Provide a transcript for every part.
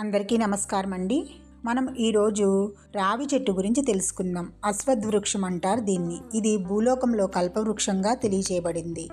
అందరికీ నమస్కారం అండి మనం ఈరోజు రావి చెట్టు గురించి తెలుసుకుందాం. అశ్వద్వృక్షం అంటారు దీన్ని. ఇది భూలోకంలో కల్పవృక్షంగా తెలియచేయబడింది.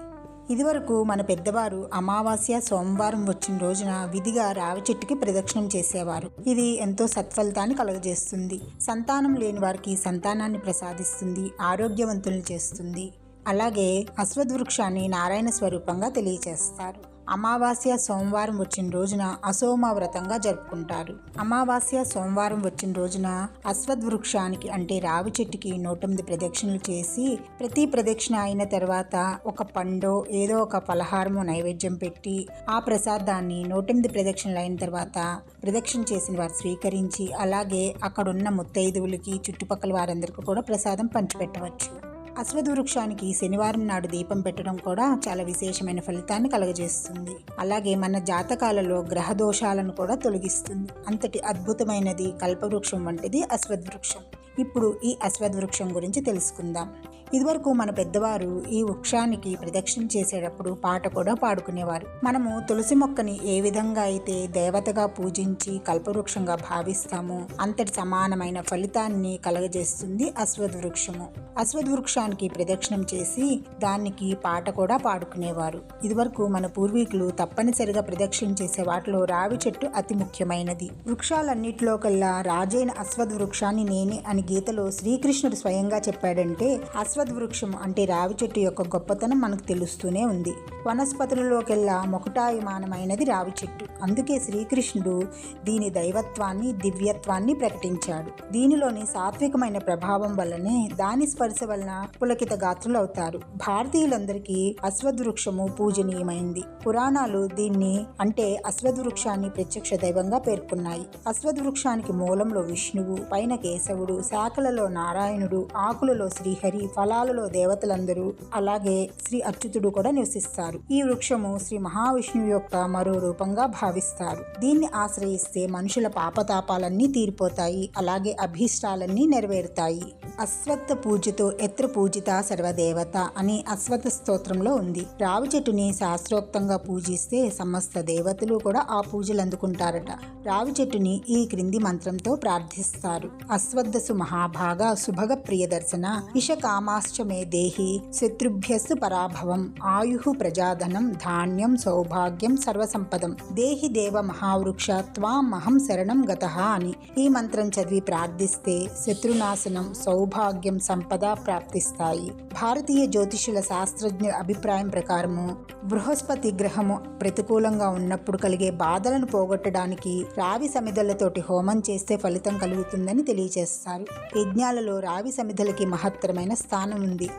ఇదివరకు మన పెద్దవారు అమావాస్య సోమవారం వచ్చిన రోజున విధిగా రావి చెట్టుకి ప్రదక్షిణం చేసేవారు. ఇది ఎంతో సత్ఫలితాన్ని కలుగజేస్తుంది. సంతానం లేని వారికి సంతానాన్ని ప్రసాదిస్తుంది ఆరోగ్యవంతులను చేస్తుంది. అలాగే అశ్వద్వృక్షాన్ని నారాయణ స్వరూపంగా తెలియచేస్తారు. అమావాస్య సోమవారం వచ్చిన రోజున అసోమ వ్రతంగా జరుపుకుంటారు. అమావాస్య సోమవారం వచ్చిన రోజున అశ్వద్వృక్షానికి అంటే రావి చెట్టుకి నూటెనిమిది ప్రదక్షిణలు చేసి ప్రతి ప్రదక్షిణ అయిన తర్వాత ఒక పండో ఏదో ఒక పలహారము నైవేద్యం పెట్టి ఆ ప్రసాదాన్ని నూటెనిమిది ప్రదక్షిణలు అయిన తర్వాత ప్రదక్షిణ చేసిన వారు స్వీకరించి అలాగే అక్కడున్న ముత్తైదువులకి చుట్టుపక్కల వారందరికీ కూడా ప్రసాదం పంచిపెట్టవచ్చు. అశ్వథ వృక్షానికి శనివారం నాడు దీపం పెట్టడం కూడా చాలా విశేషమైన ఫలితాన్ని కలగజేస్తుంది. అలాగే మన జాతకాలలో గ్రహ దోషాలను కూడా తొలగిస్తుంది. అంతటి అద్భుతమైనది కల్పవృక్షం వంటిది అశ్వద్వృక్షం ఇప్పుడు ఈ అశ్వద్వృక్షం గురించి తెలుసుకుందాం. ఇదివరకు మన పెద్దవారు ఈ వృక్షానికి ప్రదక్షిణ చేసేటప్పుడు పాట కూడా పాడుకునేవారు. మనము తులసి మొక్కని ఏ విధంగా అయితే దేవతగా పూజించి కల్పవృక్షంగా భావిస్తామో అంతటి సమానమైన ఫలితాన్ని కలగజేస్తుంది అశ్వత్ వృక్షము. అశ్వత్ వృక్షానికి ప్రదక్షిణం చేసి దానికి పాట కూడా పాడుకునేవారు. ఇదివరకు మన పూర్వీకులు తప్పనిసరిగా ప్రదక్షిణ చేసే వాటిలో రావి చెట్టు అతి ముఖ్యమైనది. వృక్షాలన్నిటిలో కల్లా రాజైన అశ్వత్ వృక్షాన్ని నేనే అని గీతలో శ్రీకృష్ణుడు స్వయంగా చెప్పాడంటే అశ్వద్ వృక్షం అంటే రావి చెట్టు యొక్క గొప్పతనం మనకు తెలుస్తూనే ఉంది. వనస్పతులలోకెల్లా మొకటాయమానమైనది రావి చెట్టు. అందుకే శ్రీకృష్ణుడు దీని దైవత్వాన్ని దివ్యత్వాన్ని ప్రకటించాడు. దీనిలోని సాత్వికమైన ప్రభావం వల్లనే దాని స్పర్శ వలన పులకిత గాత్రులవుతారు. భారతీయులందరికీ అశ్వద్వృక్షము పూజనీయమైంది. పురాణాలు దీన్ని అంటే అశ్వద్వృక్షాన్ని ప్రత్యక్ష దైవంగా పేర్కొన్నాయి. అశ్వద్వృక్షానికి మూలంలో విష్ణువు పైన కేశవుడు శాఖలలో నారాయణుడు ఆకులలో శ్రీహరి ఫలాలలో దేవతలందరూ అలాగే శ్రీ అచ్యుతుడు కూడా నివసిస్తారు. ఈ వృక్షము శ్రీ మహావిష్ణువు యొక్క మరో రూపంగా భావిస్తారు. దీన్ని ఆశ్రయిస్తే మనుషుల పాపతాపాలన్నీ తీరిపోతాయి అలాగే అభీష్టాలన్నీ నెరవేరుతాయి. అశ్వత్థ పూజతో ఎత్ర పూజిత సర్వదేవత అని అశ్వత్థ స్తోత్రంలో ఉంది. రావి చెట్టుని శాస్త్రోక్తంగా పూజిస్తే సమస్త దేవతలు కూడా ఆ పూజలు అందుకుంటారట రావి చెట్టుని ఈ క్రింది మంత్రంతో ప్రార్థిస్తారు. అశ్వత్థసు మహాభాగ సుభగ ప్రియదర్శన ఇషకామాశ్చ మే దేహి శత్రుభ్యస్సు పరాభవం ఆయు ప్రజాధనం ధాన్యం సౌభాగ్యం సర్వసంపదం దేహి దేవ మహావృక్ష త్వామహం శరణం గత అని ఈ మంత్రం చదివి ప్రార్థిస్తే శత్రునాశనం సౌభాగ్యం సంపద ప్రాప్తిస్తాయి. భారతీయ జ్యోతిషుల శాస్త్రజ్ఞుల అభిప్రాయం ప్రకారము బృహస్పతి గ్రహము ప్రతికూలంగా ఉన్నప్పుడు కలిగే బాధలను పోగొట్టడానికి రావి సమిదలతోటి హోమం చేస్తే ఫలితం కలుగుతుందని తెలియజేస్తారు యజ్ఞాలలో రావి సమిధలకి మహత్తరమైన స్థానం ఉంది.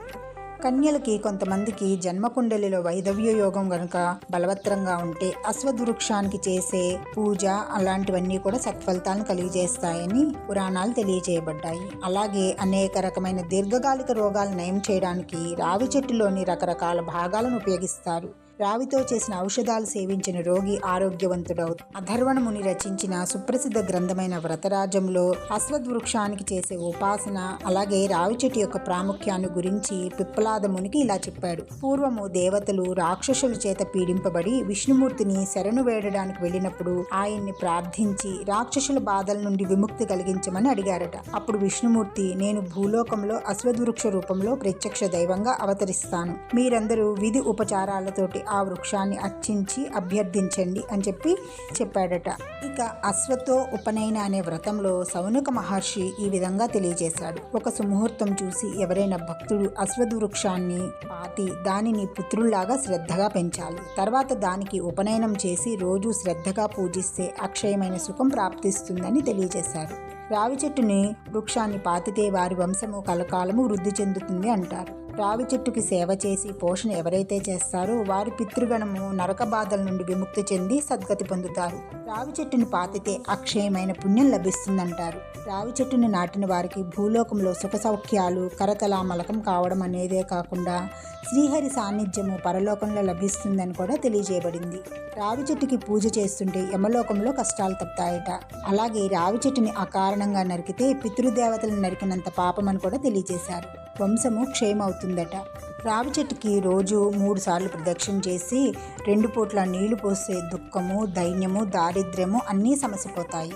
కన్యలకి కొంతమందికి జన్మకుండలిలో వైదవ్య యోగం గనుక బలవత్తరంగా ఉంటే అశ్వద్వృక్షానికి చేసే పూజ అలాంటివన్నీ కూడా సత్ఫలితాలను కలిగజేస్తాయని పురాణాలు తెలియజేయబడ్డాయి. అలాగే అనేక రకమైన దీర్ఘకాలిక రోగాలు నయం చేయడానికి రావి చెట్టులోని రకరకాల భాగాలను ఉపయోగిస్తారు. రావితో చేసిన ఔషధాలు సేవించిన రోగి ఆరోగ్యవంతుడవు. అధర్వణ ముని రచించిన సుప్రసిద్ధ గ్రంథమైన వ్రతరాజంలో అశ్వద్వృక్షానికి చేసే ఉపాసన అలాగే రావి చెట్టు యొక్క ప్రాముఖ్యాన్ని గురించి పిప్పలాద మునికి ఇలా చెప్పాడు. పూర్వము దేవతలు రాక్షసుల చేత పీడింపబడి విష్ణుమూర్తిని శరణు వేడడానికి వెళ్ళినప్పుడు ఆయన్ని ప్రార్థించి రాక్షసుల బాధల నుండి విముక్తి కలిగించమని అడిగారట. అప్పుడు విష్ణుమూర్తి నేను భూలోకంలో అశ్వద్వృక్ష రూపంలో ప్రత్యక్ష దైవంగా అవతరిస్తాను. మీరందరూ విధి ఉపచారాలతోటి ఆ వృక్షాన్ని అర్చించి అభ్యర్థించండి అని చెప్పి చెప్పాడట. ఇక అశ్వతో ఉపనయన అనే వ్రతంలో సౌనక మహర్షి ఈ విధంగా తెలియజేశాడు. ఒక సుముహూర్తం చూసి ఎవరైనా భక్తుడు అశ్వద్ వృక్షాన్ని పాతి దానిని పుత్రుల్లాగా శ్రద్ధగా పెంచాలి. తర్వాత దానికి ఉపనయనం చేసి రోజు శ్రద్ధగా పూజిస్తే అక్షయమైన సుఖం ప్రాప్తిస్తుందని తెలియజేశారు. రావి చెట్టుని వృక్షాన్ని పాతితే వారి వంశము కలకాలము వృద్ధి చెందుతుంది అంటారు. రావి చెట్టుకి సేవ చేసి పోషణ ఎవరైతే చేస్తారో వారి పితృగణము నరక బాధల నుండి విముక్తి చెంది సద్గతి పొందుతారు. రావి చెట్టును పాతితే అక్షయమైన పుణ్యం లభిస్తుందంటారు. రావి చెట్టును నాటిన వారికి భూలోకంలో సుఖ సౌఖ్యాలు కరతలామలకం కావడం అనేదే కాకుండా శ్రీహరి సాన్నిధ్యము పరలోకంలో లభిస్తుందని కూడా తెలియజేయబడింది. రావి చెట్టుకి పూజ చేస్తుంటే యమలోకంలో కష్టాలు తప్పుతాయట. అలాగే రావి చెట్టుని అకారణంగా నరికితే పితృదేవతలను నరికినంత పాపమని కూడా తెలియజేశారు. వంశము క్షయమవుతుందట. రావి చెట్టుకి రోజు మూడు సార్లు ప్రదక్షిణ చేసి రెండు పూట్ల నీళ్ళు పోసే దుఃఖము దైన్యము దారిద్ర్యము అన్నీ సమసిపోతాయి.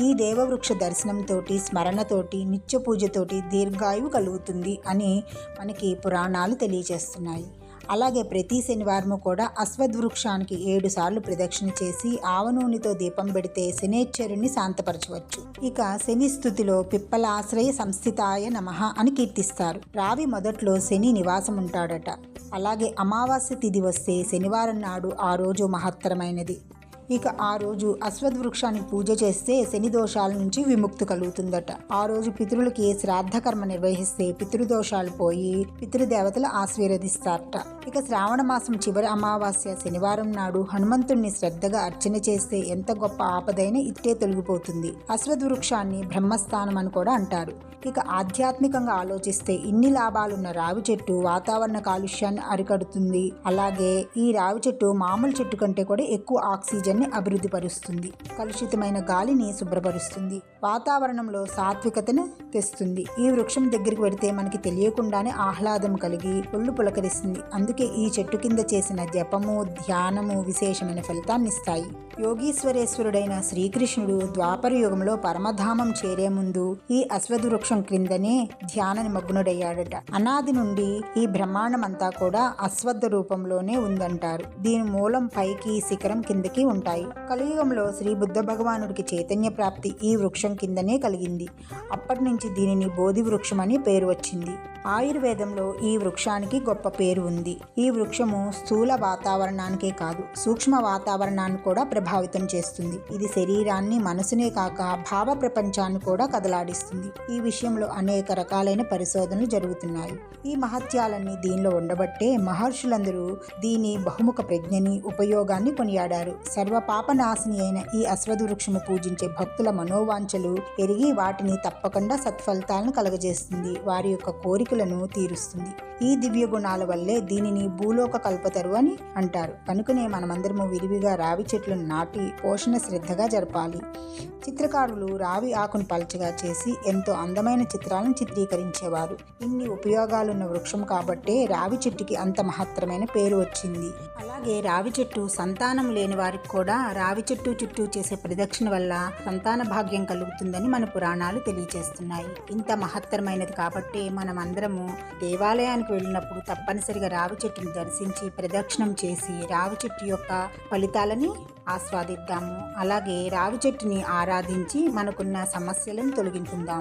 ఈ దేవవృక్ష దర్శనంతోటి స్మరణతోటి నిత్య పూజతోటి దీర్ఘాయువు కలుగుతుంది అని మనకి పురాణాలు తెలియజేస్తున్నాయి. అలాగే ప్రతి శనివారము కూడా అశ్వద్ వృక్షానికి ఏడు సార్లు ప్రదక్షిణ చేసి ఆవ నూనెతో దీపం పెడితే శనేశ్వరుని శాంతపరచవచ్చు. ఇక శని స్థుతిలో పిప్పల ఆశ్రయ సంస్థితాయ నమః అని కీర్తిస్తారు. రావి మొదట్లో శని నివాసం ఉంటాడట అలాగే అమావాస్య తిథి వస్తే శనివారం నాడు ఆ రోజు మహత్తరమైనది. ఇక ఆ రోజు అశ్వద్ వృక్షాన్ని పూజ చేస్తే శని దోషాల నుంచి విముక్తి కలుగుతుందట. ఆ రోజు పితృలకి శ్రాద్ధ కర్మ నిర్వహిస్తే పితృదోషాలు పోయి పితృదేవతలు ఆశీర్వదిస్తారట. ఇక శ్రావణ మాసం చివరి అమావాస్య శనివారం నాడు హనుమంతుణ్ణి శ్రద్ధగా అర్చన చేస్తే ఎంత గొప్ప ఆపదైన ఇట్టే తొలగిపోతుంది. అశ్వత్ వృక్షాన్ని బ్రహ్మస్థానం అని కూడా అంటారు. ఇక ఆధ్యాత్మికంగా ఆలోచిస్తే ఇన్ని లాభాలున్న రావి చెట్టు వాతావరణ కాలుష్యాన్ని అరికడుతుంది. అలాగే ఈ రావి చెట్టు మామూలు చెట్టు కంటే కూడా ఎక్కువ ఆక్సిజన్ ఆక్సిజన్ని అభివృద్ధి పరుస్తుంది కలుషితమైన గాలిని శుభ్రపరుస్తుంది. వాతావరణంలో సాత్వికతను తెస్తుంది. ఈ వృక్షం దగ్గరికి పెడితే మనకి తెలియకుండానే ఆహ్లాదం కలిగి ఒళ్ళు పులకరిస్తుంది. అందుకే ఈ చెట్టు కింద చేసిన జపము ధ్యానము విశేషమైన ఫలితాన్ని ఇస్తాయి. యోగీశ్వరేశ్వరుడైన శ్రీకృష్ణుడు ద్వాపర యుగంలో పరమధామం చేరే ముందు ఈ అశ్వథ వృక్షం క్రిందనే ధ్యాన నిమగ్నుడయ్యాడట. అనాది నుండి ఈ బ్రహ్మాండం అంతా కూడా అశ్వద్ధ రూపంలోనే ఉందంటారు. దీని మూలం పైకి శిఖరం కిందకి ఉంటాయి. కలియుగంలో శ్రీ బుద్ధ భగవానుడికి చైతన్య ప్రాప్తి ఈ వృక్షం కిందనే కలిగింది. అప్పటి నుంచి దీనిని బోధి వృక్షం అని పేరు వచ్చింది. ఆయుర్వేదంలో ఈ వృక్షానికి గొప్ప పేరు ఉంది. ఈ వృక్షము స్థూల వాతావరణానికే కాదు సూక్ష్మ వాతావరణాన్ని కూడా ప్రభావితం చేస్తుంది. ఇది శరీరాన్ని మనసునే కాక భావ ప్రపంచాన్ని కూడా కదలాడిస్తుంది. ఈ విషయంలో అనేక రకాలైన పరిశోధనలు జరుగుతున్నాయి. ఈ మహత్యాలన్నీ దీనిలో ఉండబట్టే మహర్షులందరూ దీని బహుముఖ ప్రజ్ఞని ఉపయోగాన్ని కొనియాడారు. సర్వ పాపనాశిని అయిన ఈ అశ్వధవృక్షము పూజించే భక్తుల మనోవాంఛలు ఎరిగి వాటిని తప్పకుండా సత్ఫలితాలను కలగజేస్తుంది. వారి యొక్క కోరికలను తీరుస్తుంది. ఈ దివ్య గుణాల వల్లే దీనిని భూలోక కల్పతరు అని అంటారు. కనుకనే మనమందరము విరివిగా రావి చెట్లను నాటి పోషణ శ్రద్ధగా జరపాలి. చిత్రకారులు రావి ఆకును పలచగా చేసి ఎంతో అందమైన చిత్రాలను చిత్రీకరించేవారు. ఇన్ని ఉపయోగాలున్న వృక్షం కాబట్టే రావి చెట్టుకి అంత మహత్తరమైన పేరు వచ్చింది. అలాగే రావి చెట్టు సంతానం లేని వారికి కూడా రావి చెట్టు చుట్టూ చేసే ప్రదక్షిణ వల్ల సంతాన భాగ్యం కలుగుతుందని మన పురాణాలు తెలియజేస్తున్నాయి. ఇంత మహత్తరమైనది కాబట్టి మనం అందరము దేవాలయానికి వెళ్ళినప్పుడు తప్పనిసరిగా రావి చెట్టును దర్శించి ప్రదక్షిణం చేసి రావి చెట్టు యొక్క ఫలితాలని ఆస్వాదిద్దాము. అలాగే రావి చెట్టుని ఆరాధించి మనకున్న సమస్యలను తొలగించుకుందాము.